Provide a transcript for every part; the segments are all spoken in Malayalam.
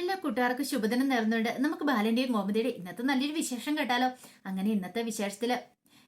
എല്ലാ കൂട്ടുകാർക്കും ശുഭദിനം നേർന്നുകൊണ്ട് നമുക്ക് ബാലന്റെയും ഗോമതിയുടെ ഇന്നത്തെ നല്ലൊരു വിശേഷം കേട്ടാലോ? അങ്ങനെ ഇന്നത്തെ വിശേഷത്തിൽ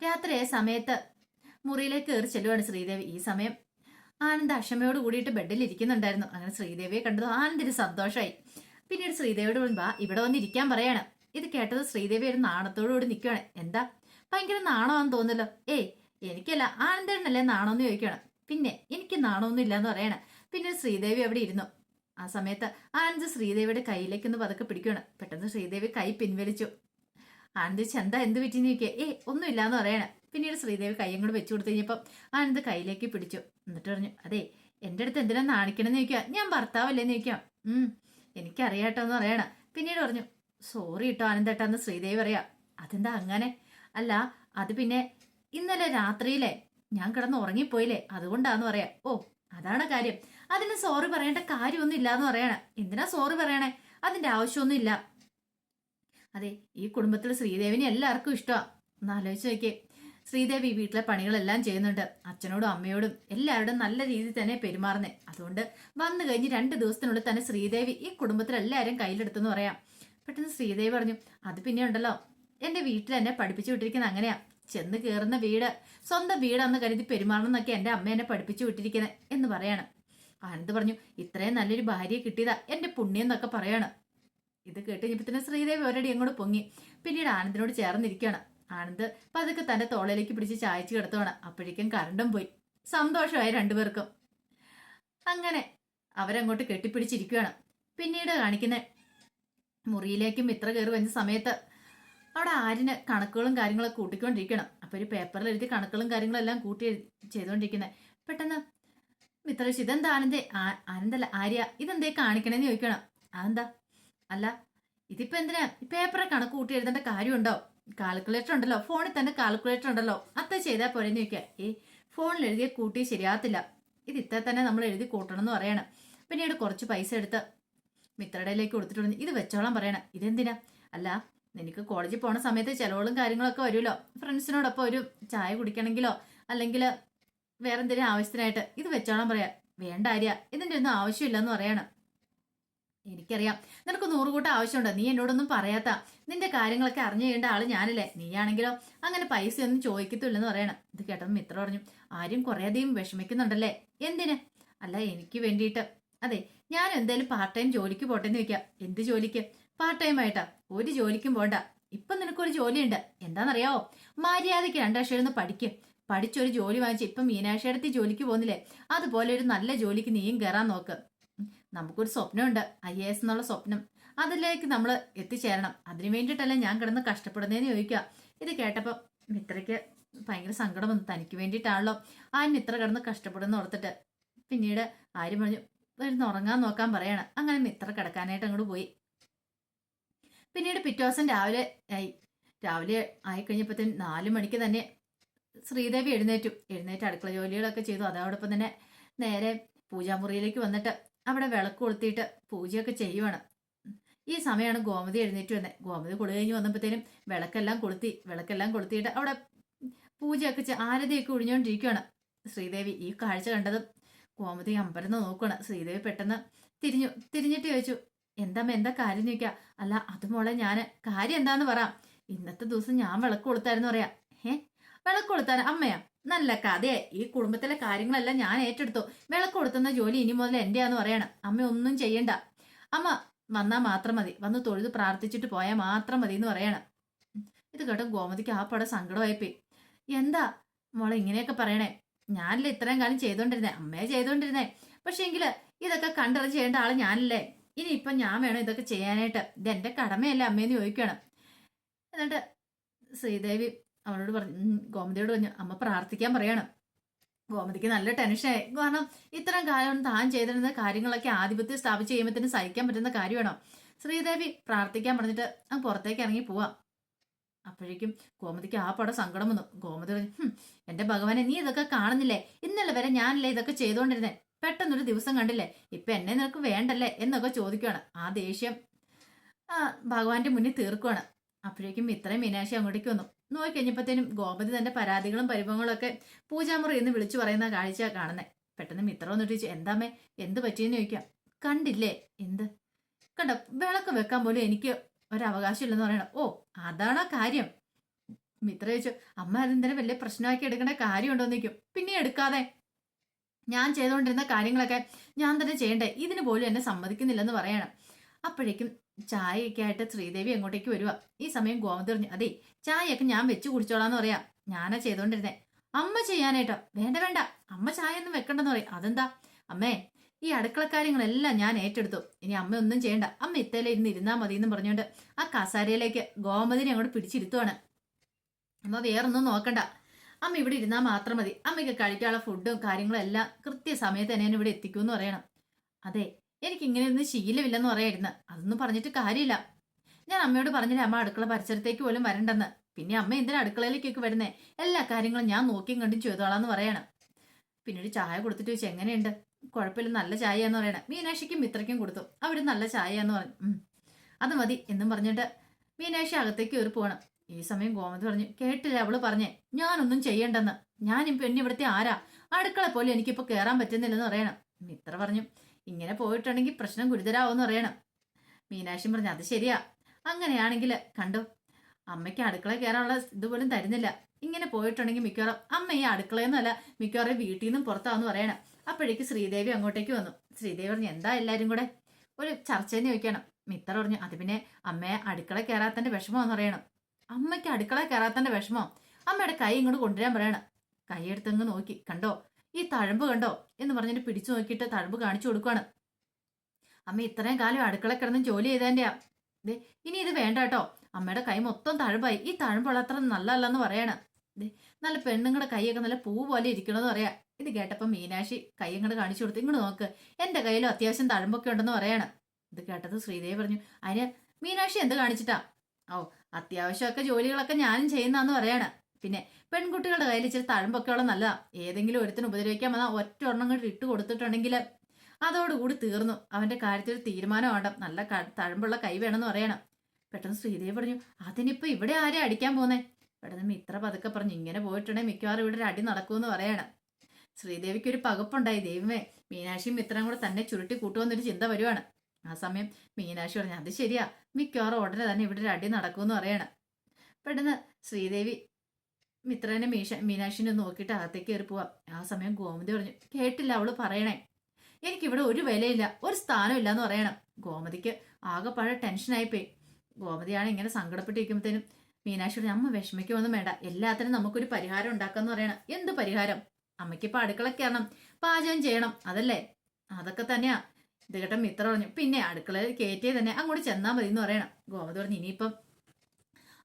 രാത്രിയായ സമയത്ത് മുറിയിലേക്ക് കയറി ചെല്ലുവാണ് ശ്രീദേവി. ഈ സമയം ആനന്ദ് അക്ഷമയോട് കൂടിയിട്ട് ബെഡിൽ ഇരിക്കുന്നുണ്ടായിരുന്നു. അങ്ങനെ ശ്രീദേവിയെ കണ്ടത് ആനന്ദിന് സന്തോഷമായി പിന്നീട് ശ്രീദേവിയോട് മുൻപ് ഇവിടെ വന്ന് ഇരിക്കാൻ പറയാണ്. ഇത് കേട്ടത് ശ്രീദേവി ഒരു നാണത്തോടുകൂടി നിൽക്കുകയാണ് എന്താ? ഭയങ്കര നാണമാണെന്ന് തോന്നല്ലോ ഏയ് എനിക്കല്ല ആനന്ദേണ്ണല്ലേ നാണമെന്ന് ചോദിക്കണം പിന്നെ എനിക്ക് നാണമൊന്നും ഇല്ലാന്ന് പറയണേ. പിന്നെ ശ്രീദേവി അവിടെ ഇരുന്നു. ആ സമയത്ത് ആനന്ദ് ശ്രീദേവിയുടെ കയ്യിലേക്ക് ഒന്ന് പതുക്കെ പിടിക്കുകയാണ് പെട്ടെന്ന് ശ്രീദേവി കൈ പിൻവലിച്ചു. ആനന്ദ് ചെന്താ? എന്ത് പറ്റി ചോദിക്കുക ഏ ഒന്നുമില്ലാന്ന് പറയണം. പിന്നീട് ശ്രീദേവി കൈയും കൂടെ വെച്ചു കൊടുത്തു കഴിഞ്ഞപ്പം ആനന്ദ് കയ്യിലേക്ക് പിടിച്ചു. എന്നിട്ട് പറഞ്ഞു അതെ എന്റെ അടുത്ത് എന്തിനാ നാണിക്കണമെന്ന് ചോദിക്കുക ഞാൻ ഭർത്താവല്ലേന്ന് ചോദിക്കാം ഉം എനിക്കറിയാട്ടോ എന്ന് പറയണം. പിന്നീട് പറഞ്ഞു സോറി കേട്ടോ ആനന്ദേട്ടാന്ന് ശ്രീദേവി പറയാ. അതെന്താ അങ്ങനെ? അല്ല അത് പിന്നെ ഇന്നലെ രാത്രിയിലെ ഞാൻ കിടന്ന് ഉറങ്ങിപ്പോയില്ലേ അതുകൊണ്ടാന്ന് പറയാം. ഓ അതാണ് കാര്യം. അതിന് സോറി പറയേണ്ട കാര്യമൊന്നും ഇല്ലാന്ന് പറയണ. എന്തിനാ സോറി പറയണേ? അതിന്റെ ആവശ്യമൊന്നും ഇല്ല. അതെ ഈ കുടുംബത്തിലെ ശ്രീദേവിനെ എല്ലാവർക്കും ഇഷ്ടമാണ് ഒന്ന് ആലോചിച്ച് നോക്കിയേ. ശ്രീദേവി വീട്ടിലെ പണികളെല്ലാം ചെയ്യുന്നുണ്ട്. അച്ഛനോടും അമ്മയോടും എല്ലാവരോടും നല്ല രീതിയിൽ തന്നെ പെരുമാറുന്നേ. അതുകൊണ്ട് വന്നു കഴിഞ്ഞ് രണ്ട് ദിവസത്തിനുള്ളിൽ തന്നെ ശ്രീദേവി ഈ കുടുംബത്തിലെല്ലാവരും കയ്യിലെടുത്തെന്ന് പറയാം. പെട്ടെന്ന് ശ്രീദേവി പറഞ്ഞു അത് പിന്നെ ഉണ്ടല്ലോ. എന്റെ വീട്ടിൽ എന്നെ പഠിപ്പിച്ചു വിട്ടിരിക്കുന്നത് അങ്ങനെയാ. ചെന്ന് കയറുന്ന വീട് സ്വന്തം വീടാന്ന് കരുതി പെരുമാറണം എന്നൊക്കെ എന്റെ അമ്മ എന്നെ പഠിപ്പിച്ചു വിട്ടിരിക്കുന്നത് എന്ന് പറയാണ്. ആനന്ദ് പറഞ്ഞു ഇത്രയും നല്ലൊരു ഭാര്യയെ കിട്ടിയതാ എന്റെ പുണ്യം എന്നൊക്കെ പറയാണ്. ഇത് കേട്ട് കഴിഞ്ഞപ്പോ ശ്രീദേവി ഒരടി അങ്ങോട്ട് പൊങ്ങി. പിന്നീട് ആനന്ദിനോട് ചേർന്നിരിക്കുകയാണ്. ആനന്ദ് പതുക്കെ തന്റെ തോളയിലേക്ക് പിടിച്ച് ചായച്ചു കിടത്തുവാണ്. അപ്പോഴേക്കും കറണ്ടും പോയി. സന്തോഷമായി രണ്ടുപേർക്കും. അങ്ങനെ അവരങ്ങോട്ട് കെട്ടിപ്പിടിച്ചിരിക്കുകയാണ്. പിന്നീട് കാണിക്കുന്ന മുറിയിലേക്കും മിത്ര കയറി വന്ന സമയത്ത് അവിടെ ആരിന് കണക്കുകളും കാര്യങ്ങളൊക്കെ കൂട്ടിക്കൊണ്ടിരിക്കണം. അപ്പൊ ഒരു പേപ്പറിൽ എഴുതി കണക്കുകളും കാര്യങ്ങളും എല്ലാം കൂട്ടി ചെയ്തുകൊണ്ടിരിക്കുന്നത് പെട്ടെന്ന് മിത്രേഷ് ഇതെന്താ ആനന്ദേ? ആനന്ദല്ല ആര്യ ഇതെന്തേ കാണിക്കണേന്ന് ചോദിക്കണം. അതെന്താ? അല്ല ഇതിപ്പോ എന്തിനാ? പേപ്പറെ കണക്ക് കൂട്ടി എഴുതേണ്ട കാര്യമുണ്ടോ? കാൽക്കുലേറ്റർ ഉണ്ടല്ലോ ഫോണിൽ തന്നെ കാൽക്കുലേറ്റർ ഉണ്ടല്ലോ. അത്ര ചെയ്താൽ പോരെന്ന് ചോദിക്കുക ഏ ഫോണിൽ എഴുതിയ കൂട്ടി ശരിയാത്തില്ല ഇത് ഇത്ര തന്നെ നമ്മൾ എഴുതി കൂട്ടണം എന്ന് പറയണം. പിന്നീട് കുറച്ച് പൈസ എടുത്ത് മിത്രടയിലേക്ക് കൊടുത്തിട്ടുണ്ട് ഇത് വെച്ചോളാൻ പറയണം. ഇതെന്തിനാ? അല്ല നിനക്ക് കോളേജിൽ പോണ സമയത്ത് ചിലവുകളും കാര്യങ്ങളൊക്കെ വരുമല്ലോ. ഫ്രണ്ട്സിനോടൊപ്പം ഒരു ചായ കുടിക്കണമെങ്കിലോ അല്ലെങ്കിൽ വേറെ എന്തെങ്കിലും ആവശ്യത്തിനായിട്ട് ഇത് വെച്ചോളാൻ പറയാം. വേണ്ട ആര്യ ഇതിന്റെ ഒന്നും ആവശ്യമില്ലെന്ന് പറയണം. എനിക്കറിയാം. നിനക്ക് നൂറുകൂട്ടം ആവശ്യമുണ്ട്. നീ എന്നോടൊന്നും പറയാത്ത. നിന്റെ കാര്യങ്ങളൊക്കെ അറിഞ്ഞു ചെയ്യേണ്ട ആൾ ഞാനല്ലേ. നീയാണെങ്കിലോ അങ്ങനെ പൈസ ഒന്നും ചോദിക്കത്തില്ലെന്ന് പറയണം. ഇത് കേട്ടപ്പോൾ മിത്ര പറഞ്ഞു ആരും കുറേയധികം വിഷമിക്കുന്നുണ്ടല്ലേ? എന്തിന്? അല്ല എനിക്ക് വേണ്ടിയിട്ട്. അതെ ഞാൻ എന്തായാലും പാർട്ട് ടൈം ജോലിക്ക് പോട്ടെന്ന് വെക്കാം എന്ത് ജോലിക്ക്? പാർട്ട് ടൈം ആയിട്ടാ ഒരു ജോലിക്കും പോണ്ട. ഇപ്പൊ നിനക്കൊരു ജോലിയുണ്ട്. എന്താണെന്നറിയാവോ? മര്യാദയ്ക്ക് രണ്ടക്ഷരം ഒന്ന് പഠിക്കും. പഠിച്ചൊരു ജോലി വാങ്ങിച്ച് ഇപ്പം മീനാക്ഷിയടത്തി ജോലിക്ക് പോകുന്നില്ലേ? അതുപോലെ ഒരു നല്ല ജോലിക്ക് നീയും കയറാൻ നോക്ക്. നമുക്കൊരു സ്വപ്നമുണ്ട്. ഐ എ എസ് എന്നുള്ള സ്വപ്നം. അതിലേക്ക് നമ്മൾ എത്തിച്ചേരണം. അതിനു വേണ്ടിയിട്ടല്ല ഞാൻ കിടന്ന് കഷ്ടപ്പെടുന്നതെന്ന് ചോദിക്കുക. ഇത് കേട്ടപ്പോൾ മിത്രയ്ക്ക് ഭയങ്കര സങ്കടം വന്നു. തനിക്ക് വേണ്ടിയിട്ടാണല്ലോ ആ മിത്ര കിടന്ന് കഷ്ടപ്പെടുന്ന ഓർത്തിട്ട്. പിന്നീട് ആര് പറഞ്ഞു ഒരു ഉറങ്ങാൻ നോക്കാൻ പറയാണ്. അങ്ങനെ മിത്ര കിടക്കാനായിട്ട് അങ്ങോട്ട് പോയി. പിന്നീട് പിറ്റേ ദിവസം രാവിലെ ആയി. രാവിലെ ആയി കഴിഞ്ഞപ്പോഴത്തേന് നാല് മണിക്ക് തന്നെ ശ്രീദേവി എഴുന്നേറ്റു. എഴുന്നേറ്റ് അടുക്കള ജോലികളൊക്കെ ചെയ്തു. അതോടൊപ്പം തന്നെ നേരെ പൂജാമുറിയിലേക്ക് വന്നിട്ട് അവിടെ വിളക്ക് കൊളുത്തിയിട്ട് പൂജയൊക്കെ ചെയ്യുവാണ്. ഈ സമയമാണ് ഗോമതി എഴുന്നേറ്റ് വന്നത് ഗോമതി കുളി കഴിഞ്ഞ് വന്നപ്പോഴത്തേനും വിളക്കെല്ലാം കൊളുത്തി വിളക്കെല്ലാം കൊളുത്തിയിട്ട് അവിടെ പൂജയൊക്കെ ആരതിയൊക്കെ ഒഴിഞ്ഞുകൊണ്ടിരിക്കുകയാണ് ശ്രീദേവി. ഈ കാഴ്ച കണ്ടതും ഗോമതി അമ്പരന്ന് നോക്കുകയാണ് ശ്രീദേവി പെട്ടെന്ന് തിരിഞ്ഞു തിരിഞ്ഞിട്ട് ചോദിച്ചു എന്താമ്മ എന്താ കാര്യം ചോദിക്കുക അല്ല അത് മോളെ ഞാൻ കാര്യം എന്താന്ന് പറ. ഇന്നത്തെ ദിവസം ഞാൻ വിളക്ക് കൊടുത്തായിരുന്നു പറയാ. ഏ വിളക്ക് കൊളുത്താൻ അമ്മയാ നല്ല കഥയെ. ഈ കുടുംബത്തിലെ കാര്യങ്ങളെല്ലാം ഞാൻ ഏറ്റെടുത്തു. വിളക്ക് കൊടുത്തുന്ന ജോലി ഇനി മുതൽ എന്റെയാന്ന് പറയണം. അമ്മ ഒന്നും ചെയ്യണ്ട. അമ്മ വന്നാ മാത്രം മതി. വന്ന് തൊഴുത് പ്രാർത്ഥിച്ചിട്ട് പോയാൽ മാത്രം മതി എന്ന് പറയണം. ഇത് കേട്ടോ ഗോമതിക്ക് ആ പടം സങ്കടമായിപ്പോയി. എന്താ മോളെ ഇങ്ങനെയൊക്കെ പറയണേ? ഞാനല്ലേ ഇത്രയും കാലം ചെയ്തോണ്ടിരുന്നേ. അമ്മയെ ചെയ്തോണ്ടിരുന്നേ. പക്ഷെ എങ്കിൽ ഇതൊക്കെ കണ്ടറിഞ്ഞ് ചെയ്യേണ്ട ആൾ ഞാനല്ലേ? ഇനി ഇപ്പം ഞാൻ വേണം ഇതൊക്കെ ചെയ്യാനായിട്ട്. ഇത് എന്റെ കടമയല്ല അമ്മേന്ന് ചോദിക്കണം. എന്നിട്ട് ശ്രീദേവി അവളോട് പറഞ്ഞു ഗോമതിയോട് പറഞ്ഞു അമ്മ പ്രാർത്ഥിക്കാൻ പറയണം. ഗോമതിക്ക് നല്ല ടെൻഷനായി. കാരണം ഇത്രയും കാലം താൻ ചെയ്തിരുന്ന കാര്യങ്ങളൊക്കെ ആധിപത്യം സ്ഥാപിച്ച് കഴിയുമ്പോൾ സഹിക്കാൻ പറ്റുന്ന കാര്യമാണോ? ശ്രീദേവി പ്രാർത്ഥിക്കാൻ പറഞ്ഞിട്ട് അങ്ങ് പുറത്തേക്ക് ഇറങ്ങി പോവാം. അപ്പോഴേക്കും ഗോമതിക്ക് ആ പടം സങ്കടം വന്നു. ഗോമതി പറഞ്ഞു എന്റെ ഭഗവാനെ നീ ഇതൊക്കെ കാണുന്നില്ലേ? ഇന്നലെ വരെ ഞാനല്ലേ ഇതൊക്കെ ചെയ്തുകൊണ്ടിരുന്നേ. പെട്ടെന്നൊരു ദിവസം കണ്ടില്ലേ? ഇപ്പൊ എന്നെ നിനക്ക് വേണ്ടല്ലേ? എന്നൊക്കെ ചോദിക്കുകയാണ് ആ ദേഷ്യം ആ ഭഗവാന്റെ മുന്നിൽ തീർക്കുവാണ്. അപ്പോഴേക്കും ഇത്രയും മീനാക്ഷി അങ്ങോട്ടേക്ക് വന്നു. നോക്കിക്കഴിഞ്ഞപ്പോഴത്തേനും ഗോപതി തന്റെ പരാതികളും പരിഭവങ്ങളും ഒക്കെ പൂജാമുറി എന്ന് വിളിച്ചു പറയുന്ന കാഴ്ച കാണുന്നേ. പെട്ടെന്ന് മിത്ര വന്നിട്ട് ചോദിച്ചു എന്താമേ എന്ത് പറ്റിയെന്ന് ചോദിക്കാം? കണ്ടില്ലേ. എന്ത്? കണ്ടോ വിളക്ക് വെക്കാൻ പോലും എനിക്ക് ഒരവകാശം ഇല്ലെന്ന് പറയണം. ഓ അതാണോ കാര്യം? മിത്ര ചോദിച്ചു അമ്മ അതെന്തിനാ വലിയ പ്രശ്നമാക്കി എടുക്കേണ്ട കാര്യമുണ്ടോ നിൽക്കും പിന്നെ എടുക്കാതെ ഞാൻ ചെയ്തുകൊണ്ടിരുന്ന കാര്യങ്ങളൊക്കെ ഞാൻ തന്നെ ചെയ്യണ്ടേ? ഇതിന് പോലും എന്നെ സമ്മതിക്കുന്നില്ലെന്ന് പറയണം. അപ്പോഴേക്കും ചായയൊക്കെ ആയിട്ട് ശ്രീദേവി അങ്ങോട്ടേക്ക് വരുക ഈ സമയം ഗോമതി പറഞ്ഞു അതെ ചായയൊക്കെ ഞാൻ വെച്ച് കുടിച്ചോളാന്ന് പറയാം. ഞാനാ ചെയ്തോണ്ടിരുന്നേ അമ്മ ചെയ്യാനായിട്ടോ വേണ്ട വേണ്ട. അമ്മ ചായ ഒന്നും വെക്കണ്ടെന്ന് പറയും. അതെന്താ? അമ്മേ ഈ അടുക്കള കാര്യങ്ങളെല്ലാം ഞാൻ ഏറ്റെടുത്തു. ഇനി അമ്മ ഒന്നും ചെയ്യണ്ട. അമ്മ ഇത്തേലെ ഇരുന്ന് ഇരുന്നാ മതി എന്ന് പറഞ്ഞുകൊണ്ട് ആ കസാരയിലേക്ക് ഗോമതിനെ അങ്ങോട്ട് പിടിച്ചിരുത്തുവാണ്. അമ്മ വേറൊന്നും നോക്കണ്ട. അമ്മ ഇവിടെ ഇരുന്നാൽ മാത്രം മതി. അമ്മയ്ക്ക് കഴിക്കാനുള്ള ഫുഡും കാര്യങ്ങളും എല്ലാം കൃത്യസമയത്ത് തന്നെ ഇവിടെ എന്ന് പറയണം. അതെ എനിക്ക് ഇങ്ങനെ ഇങ്ങനെയൊന്നും ശീലമില്ലെന്ന് പറയായിരുന്നു. അതൊന്നും പറഞ്ഞിട്ട് കാര്യമില്ല. ഞാൻ അമ്മയോട് പറഞ്ഞില്ല അമ്മ അടുക്കള പരിസരത്തേക്ക് പോലും വരണ്ടെന്ന്. പിന്നെ അമ്മ എന്തിനാ അടുക്കളയിലേക്കൊക്കെ വരുന്നേ? എല്ലാ കാര്യങ്ങളും ഞാൻ നോക്കിയും കണ്ടും ചെയ്തോളാന്ന് പറയണം. പിന്നീട് ചായ കൊടുത്തിട്ട് ചോദിച്ചു എങ്ങനെയുണ്ട്? കുഴപ്പമില്ല നല്ല ചായ എന്ന് പറയണം. മീനാക്ഷിക്കും മിത്രയ്ക്കും കൊടുത്തു. അവിടെ നല്ല ചായ എന്ന് പറഞ്ഞു അത് മതി എന്നും പറഞ്ഞിട്ട് മീനാക്ഷി അകത്തേക്ക് കയറി പോകണം. ഈ സമയം ഗോമതി പറഞ്ഞു കേട്ടില്ല അവൾ പറഞ്ഞേ ഞാനൊന്നും ചെയ്യണ്ടെന്ന്. ഞാൻ ഞാനിപ്പോ എന്നെ ഇവിടുത്തെ ആരാ? അടുക്കള പോലും എനിക്കിപ്പോ കയറാൻ പറ്റുന്നില്ലെന്ന് പറയണം. മിത്ര പറഞ്ഞു ഇങ്ങനെ പോയിട്ടുണ്ടെങ്കിൽ പ്രശ്നം ഗുരുതരാവെന്ന് പറയണം. മീനാക്ഷി പറഞ്ഞു അത് ശരിയാ. അങ്ങനെയാണെങ്കിൽ കണ്ടോ അമ്മയ്ക്ക് അടുക്കള കയറാനുള്ള ഇതുപോലും തരുന്നില്ല. ഇങ്ങനെ പോയിട്ടുണ്ടെങ്കിൽ മിക്കവാറും അമ്മ ഈ അടുക്കളയെന്നല്ല മിക്കവാറും വീട്ടിൽ നിന്നും പുറത്താന്ന് പറയണം. അപ്പോഴേക്ക് ശ്രീദേവി അങ്ങോട്ടേക്ക് വന്നു. ശ്രീദേവി പറഞ്ഞു എന്താ എല്ലാരും കൂടെ? ഒരു ചർച്ചയെന്ന് ചോദിക്കണം. മിത്ര പറഞ്ഞു അത് പിന്നെ അമ്മയെ അടുക്കള കയറാത്തന്റെ വിഷമമെന്ന് പറയണം. അമ്മയ്ക്ക് അടുക്കള കയറാത്തന്റെ വിഷമം അമ്മയുടെ കൈ ഇങ്ങോട്ട് കൊണ്ടുവരാൻ പറയണം. കൈ എടുത്തങ്ങ് നോക്കി. കണ്ടോ? ഈ തഴമ്പ് കണ്ടോ? എന്ന് പറഞ്ഞിട്ട് പിടിച്ചു നോക്കിയിട്ട് തഴമ്പ് കാണിച്ചു കൊടുക്കുവാണ്. അമ്മ ഇത്രയും കാലം അടുക്കള കിടന്ന് ജോലി ചെയ്തതിന്റെയാ ദേ ഇനി ഇത് വേണ്ട കേട്ടോ. അമ്മയുടെ കൈ മൊത്തം തഴമ്പായി. ഈ തഴമ്പുള്ള അത്ര നല്ലതല്ലെന്ന് പറയണം. ദേ നല്ല പെണ്ണുങ്ങളുടെ കൈയൊക്കെ നല്ല പൂ പോലെ ഇരിക്കണമെന്ന് പറയാ. ഇത് കേട്ടപ്പോൾ മീനാക്ഷി കൈ ഇങ്ങോട്ട് കാണിച്ചു കൊടുത്തു ഇങ്ങോട്ട് നോക്ക്. എന്റെ കയ്യിലും അത്യാവശ്യം തഴമ്പൊക്കെ ഉണ്ടെന്ന് പറയണം. ഇത് കേട്ടത് ശ്രീദേവി പറഞ്ഞു അതിന് മീനാക്ഷി എന്ത് കാണിച്ചിട്ടാ? ഓ അത്യാവശ്യമൊക്കെ ജോലികളൊക്കെ ഞാനും ചെയ്യുന്നതെന്ന് പറയാണ്. പിന്നെ പെൺകുട്ടികളുടെ കയ്യിൽ ഇച്ചിരി തഴമ്പൊക്കെ ഉള്ള നല്ലതാ. ഏതെങ്കിലും ഒരുത്തിന് ഉപദ്രവിക്കാൻ വന്നാൽ ഒറ്റ ഒരെണ്ണം കൂടി ഇട്ട് കൊടുത്തിട്ടുണ്ടെങ്കിൽ അതോടുകൂടി തീർന്നു. അവന്റെ കാര്യത്തിൽ തീരുമാനം വേണ്ട നല്ല തഴമ്പുള്ള കൈ വേണമെന്ന് പറയണം. പെട്ടെന്ന് ശ്രീദേവി പറഞ്ഞു അതിനിപ്പോൾ ഇവിടെ ആരെയും അടിക്കാൻ പോന്നേ? പെട്ടെന്ന് മിത്ര പതുക്കെ പറഞ്ഞു ഇങ്ങനെ പോയിട്ടുണ്ടെങ്കിൽ മിക്കവാറും ഇവിടെ ഒരു അടി നടക്കുമെന്ന് പറയണം. ശ്രീദേവിക്ക് ഒരു പകപ്പുണ്ടായി. ദൈവമേ മീനാക്ഷിയും മിത്രം കൂടെ തന്നെ ചുരുട്ടി കൂട്ടുമെന്നൊരു ചിന്ത വരുവാണ്. ആ സമയം മീനാക്ഷി പറഞ്ഞു അത് ശരിയാ. മിക്കവാറും ഉടനെ തന്നെ ഇവിടെ ഒരു അടി നടക്കുമെന്ന് പറയണം. പെട്ടെന്ന് ശ്രീദേവി മിത്രനെ മീശ മീനാക്ഷിനെ നോക്കിയിട്ട് അകത്തേക്ക് കയറി പോവാം. ആ സമയം ഗോമതി പറഞ്ഞു കേട്ടില്ല അവൾ പറയണേ. എനിക്കിവിടെ ഒരു വിലയില്ല ഒരു സ്ഥാനമില്ല എന്ന് പറയണം. ഗോമതിക്ക് ആകെപ്പാടെ ടെൻഷനായിപ്പോയി ഗോമതിയാണ് ഇങ്ങനെ സങ്കടപ്പെട്ടിരിക്കുമ്പോഴത്തേനും പറഞ്ഞു അമ്മ വിഷമിക്കുമൊന്നും വേണ്ട. എല്ലാത്തിനും നമുക്കൊരു പരിഹാരം ഉണ്ടാക്കാന്ന് പറയണം. എന്ത് പരിഹാരം? അമ്മയ്ക്ക് ഇപ്പൊ അടുക്കള പാചകം ചെയ്യണം. അതല്ലേ? അതൊക്കെ തന്നെയാ. ഇത് കേട്ടോ മിത്ര പറഞ്ഞു പിന്നെ അടുക്കളയിൽ കയറ്റിയേ തന്നെ അങ്ങോട്ട് ചെന്നാൽ മതി എന്ന് പറയണം. ഗോമതി പറഞ്ഞു ഇനിയിപ്പം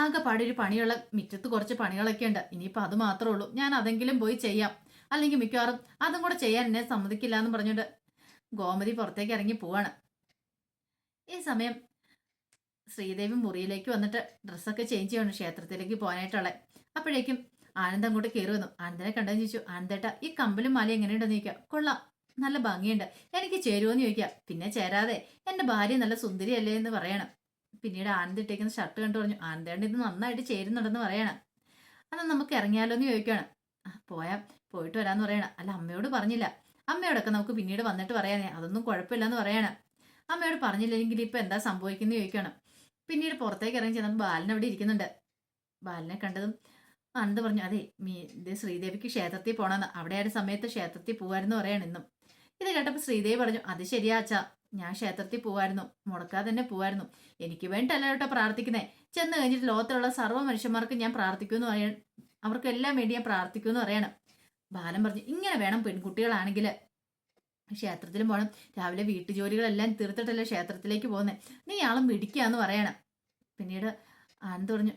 ആകെ പാടി ഒരു പണിയുള്ള മിറ്റത്ത് കുറച്ച് പണികളൊക്കെ ഉണ്ട്. ഇനിയിപ്പോൾ അത് മാത്രമേ ഉള്ളൂ. ഞാൻ അതെങ്കിലും പോയി ചെയ്യാം. അല്ലെങ്കിൽ മിക്കവാറും അതും കൂടെ ചെയ്യാൻ എന്നെ സമ്മതിക്കില്ല എന്ന് പറഞ്ഞുകൊണ്ട് ഗോമതി പുറത്തേക്ക് ഇറങ്ങി പോവാണ്. ഈ സമയം ശ്രീദേവി മുറിയിലേക്ക് വന്നിട്ട് ഡ്രസ്സൊക്കെ ചേഞ്ച് ചെയ്യണം ക്ഷേത്രത്തിലേക്ക് പോകാനായിട്ടുള്ള. അപ്പോഴേക്കും ആനന്ദ് അങ്ങോട്ട് കയറി വന്നു. ആനന്ദനെ കണ്ടെന്ന് ചോദിച്ചു ആനന്ദേട്ട ഈ കമ്പലും മാല എങ്ങനെയുണ്ടെന്ന് ചോദിക്കാം. കൊള്ളാം. നല്ല ഭംഗിയുണ്ട്. എനിക്ക് ചേരുമോന്ന് ചോദിക്കാം. പിന്നെ ചേരാതെ എന്റെ ഭാര്യ നല്ല സുന്ദരിയല്ലേ എന്ന് പറയണം. പിന്നീട് ആനന്ദ് ഇട്ടേക്കുന്ന ഷർട്ട് കണ്ടു പറഞ്ഞു ആനന്ദേണ്ട ഇത് നന്നായിട്ട് ചേരുന്നുണ്ടെന്ന് പറയണം. അന്ന് നമുക്ക് ഇറങ്ങിയാലോ എന്ന് ചോദിക്കണം. "ആ, പോയാ. പോയിട്ട് വരാന്ന് പറയണം. അല്ല അമ്മയോട് പറഞ്ഞില്ല. അമ്മയോടൊക്കെ നമുക്ക് പിന്നീട് വന്നിട്ട് പറയാനേ. അതൊന്നും കുഴപ്പമില്ലെന്ന് പറയണം. അമ്മയോട് പറഞ്ഞില്ലെങ്കിൽ ഇപ്പൊ എന്താ സംഭവിക്കുന്നത് ചോദിക്കണം. പിന്നീട് പുറത്തേക്ക് ഇറങ്ങി ചെന്നപ്പോൾ ബാലൻ അവിടെ ഇരിക്കുന്നുണ്ട്. ബാലനെ കണ്ടതും ആനന്ദ് പറഞ്ഞു അതെ മീ ശ്രീദേവിക്ക് ക്ഷേത്രത്തിൽ പോണെന്ന്. അവിടെ ആ ഒരു സമയത്ത് ക്ഷേത്രത്തിൽ പോവായിരുന്നു പറയണം ഇന്നും. ഇത് കേട്ടപ്പോൾ ശ്രീദേവി പറഞ്ഞു അത് ശരിയാ അച്ഛാ. ഞാൻ ക്ഷേത്രത്തിൽ പോവായിരുന്നു. മുടക്കാതെ തന്നെ പോവായിരുന്നു. എനിക്ക് വേണ്ടിയല്ല കേട്ടോ പ്രാർത്ഥിക്കുന്നേ. ചെന്ന് കഴിഞ്ഞിട്ട് ലോകത്തിലുള്ള സർവ മനുഷ്യന്മാർക്ക് ഞാൻ പ്രാർത്ഥിക്കുമെന്ന് പറയാൻ അവർക്കെല്ലാം വേണ്ടി ഞാൻ പ്രാർത്ഥിക്കുമെന്ന് പറയണം. ബാലൻ പറഞ്ഞു ഇങ്ങനെ വേണം പെൺകുട്ടികളാണെങ്കിൽ ക്ഷേത്രത്തിലും പോകണം രാവിലെ വീട്ടുജോലികളെല്ലാം തീർത്തിട്ടല്ലേ ക്ഷേത്രത്തിലേക്ക് പോകുന്നത് നീ ആളും മിടിക്കാന്ന് പറയണം. പിന്നീട് ആനന്ദ് പറഞ്ഞു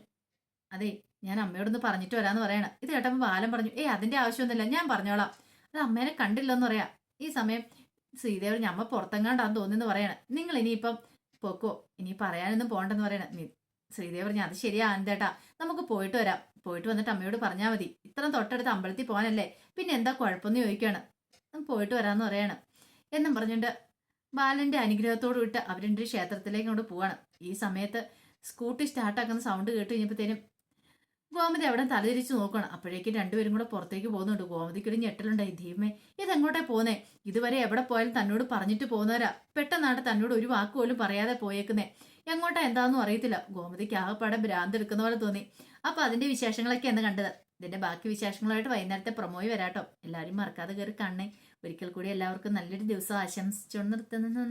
അതെ ഞാൻ അമ്മയോടൊന്ന് പറഞ്ഞിട്ട് വരാമെന്ന് പറയണം. ഇത് കേട്ടപ്പോൾ ബാലൻ പറഞ്ഞു ഏയ് അതിന്റെ ആവശ്യമൊന്നുമില്ല. ഞാൻ പറഞ്ഞോളാം. അത് അമ്മേനെ കണ്ടില്ലെന്ന് പറയാം. ഈ സമയം സീതയോട് ഞമ്മ പുറത്തെങ്ങാണ്ടാന്ന് തോന്നിയെന്ന് പറയണം. നിങ്ങൾ ഇനിയിപ്പം പൊക്കോ ഇനി പറയാനൊന്നും പോകണ്ടെന്ന് പറയണം. ശ്രീദേവർ ശ്രീദേവി പറഞ്ഞു അത് ശരിയാ ആനന്ദേട്ടാ നമുക്ക് പോയിട്ട് വരാം. പോയിട്ട് വന്നിട്ട് അമ്മയോട് പറഞ്ഞാൽ മതി. ഇത്രയും തൊട്ടടുത്ത് അമ്പലത്തിൽ പോകാനല്ലേ. പിന്നെ എന്താ കുഴപ്പമെന്ന് ചോദിക്കുകയാണ് "ഉം, പോയിട്ട് വരാമെന്ന് പറയണം. എന്നും പറഞ്ഞിട്ട് ബാലന്റെ അനുഗ്രഹത്തോട് വിട്ട് അവരുടെ ക്ഷേത്രത്തിലേക്ക് അങ്ങോട്ട് പോവാണ്. ഈ സമയത്ത് സ്കൂട്ടി സ്റ്റാർട്ടാക്കുന്ന സൗണ്ട് കേട്ട് കഴിഞ്ഞപ്പോഴത്തേനും ഗോമതി അവിടെ തലതിരിച്ച് നോക്കണം അപ്പോഴേക്കും രണ്ടുപേരും കൂടെ പുറത്തേക്ക് പോകുന്നുണ്ട്. ഗോമതിക്ക് ഒരു ഞെട്ടലുണ്ടായി. ദൈവമേ ഇതെങ്ങോട്ടേ പോന്നേ ഇതുവരെ എവിടെ പോയാലും തന്നോട് പറഞ്ഞിട്ട് പോകുന്നവരാ. പെട്ടെന്നാണ് തന്നോട് ഒരു വാക്ക് പോലും പറയാതെ പോയേക്കുന്നേ. എങ്ങോട്ടാ എന്താണെന്നും അറിയത്തില്ല. ഗോമതിക്ക് ആകെപ്പാടെ ഭ്രാന്ത് എടുക്കുന്ന പോലെ തോന്നി. അപ്പൊ അതിന്റെ വിശേഷങ്ങളൊക്കെയാണ് കണ്ടത്. ഇതിന്റെ ബാക്കി വിശേഷങ്ങളായിട്ട് വൈകുന്നേരത്തെ പ്രൊമോയി വരാട്ടോ. എല്ലാവരും മറക്കാതെ കയറി കാണണേ. ഒരിക്കൽ കൂടി എല്ലാവർക്കും നല്ലൊരു ദിവസം ആശംസിച്ചുകൊണ്ട് നിർത്തുന്നു.